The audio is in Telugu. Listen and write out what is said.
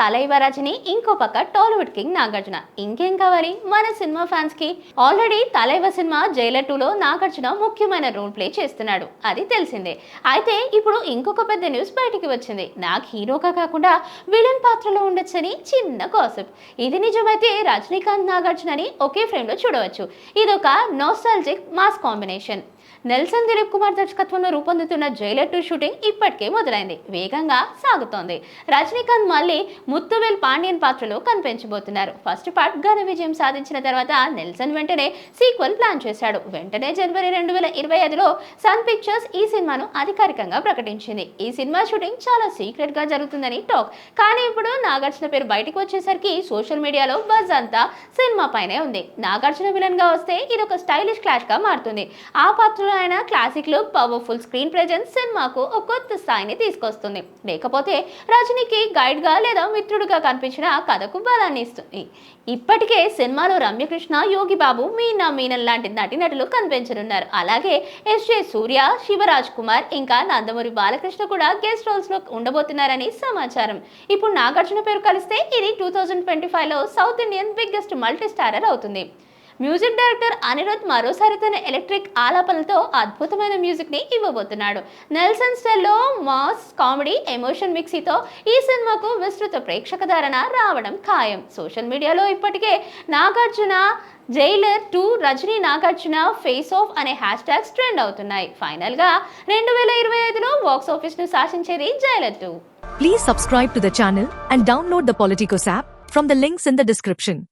తలైవరాజని ఇంకో పక్క టాలీవుడ్ కింగ్ నాగార్జున. ఇంకేం కావాలి? మన సినిమా ఫ్యాన్స్కి ఆల్రెడీ తలైవ సినిమా జైలర్ టూలో నాగార్జున ముఖ్యమైన రోల్ ప్లే చేస్తున్నాడు. అది తెలిసిందే. అయితే ఇప్పుడు ఇంకొక పెద్ద న్యూస్ బయటికి వచ్చింది. నాకు హీరోగా కాకుండా విలన్ పాత్రలో ఉండొచ్చని చిన్న కాసెప్ ఇది నిజమైతే రజనీకాంత్ నాగార్జునని ఒకే ఫ్రేమ్లో చూడవచ్చు. ఇదొక nostalgic mass combination Nelson Dilip Kumar దర్శకత్వంలో రూపొందుతున్న జైలర్ టూ షూటింగ్ ఇప్పటికే మొదలైంది. వేగంగా సాగుతోంది. రజనీకాంత్ మళ్ళీ ముత్తువేల్ పాండ్యన్ పాత్రలో కనిపించబోతున్నారు. ఫస్ట్ పార్ట్ ఘన విజయం సాధించిన తర్వాత నెల్సన్ వెంటనే సీక్వెల్ ప్లాన్ చేశాడు. వెంటనే జనవరి రెండు వేల ఇరవై ఐదులో సన్ పిక్చర్స్ ఈ సినిమాను అధికారికంగా ప్రకటించింది. ఈ సినిమా షూటింగ్ చాలా సీక్రెట్గా జరుగుతుందని టాక్. కానీ ఇప్పుడు నాగార్జున పేరు బయటకు వచ్చేసరికి సోషల్ మీడియాలో బజ్ అంతా సినిమా పైనే ఉంది. నాగార్జున విలన్గా వస్తే ఇది ఒక స్టైలిష్ క్లాష్గా మారుతుంది. ఆ పాత్రలో ఆయన classic look powerful screen presence సినిమాకు ఒక కొత్త స్థాయిని తీసుకొస్తుంది. లేకపోతే రజనీకి గైడ్గా లేదా మిత్రుడిగా కనిపించిన కథకు బలాన్ని ఇస్తుంది. ఇప్పటికే సినిమాలో రమ్యకృష్ణ యోగి బాబు మీనా మీనన్ లాంటి నటీనటులు కనిపించనున్నారు. అలాగే ఎస్జే సూర్య శివరాజ్ కుమార్ ఇంకా నందమూరి బాలకృష్ణ కూడా గెస్ట్ రోల్స్లో ఉండబోతున్నారని సమాచారం. ఇప్పుడు నాగార్జున పేరు కలిస్తే ఇది టూ థౌజండ్ ట్వంటీ ఫైవ్లో south Indian biggest multi starrer అవుతుంది. మ్యూజిక్ డైరెక్టర్ అనిరుద్ మరోసారి తన ఎలక్ట్రిక్ ఆలాపనలతో అద్భుతమైన మ్యూజిక్ని ఇవ్వబోతున్నాడు. నెల్సన్ స్టైల్లో మాస్ కామెడీ ఎమోషన్ మిక్సీతో ఈ సినిమాకు విస్తృత ప్రేక్షక ధారణ రావడం ఖాయం. సోషల్ మీడియాలో ఇప్పటికే Nagarjuna Jailer two Rajini Nagarjuna face off అనే హ్యాష్ ట్యాగ్స్ ట్రెండ్ అవుతున్నాయి. ఫైనల్గా రెండు వేల ఇరవై ఐదులో బాక్స్ ఆఫీస్ను శాసించేది Jailer two. Please subscribe to the channel and download the Politicos app from the links in the description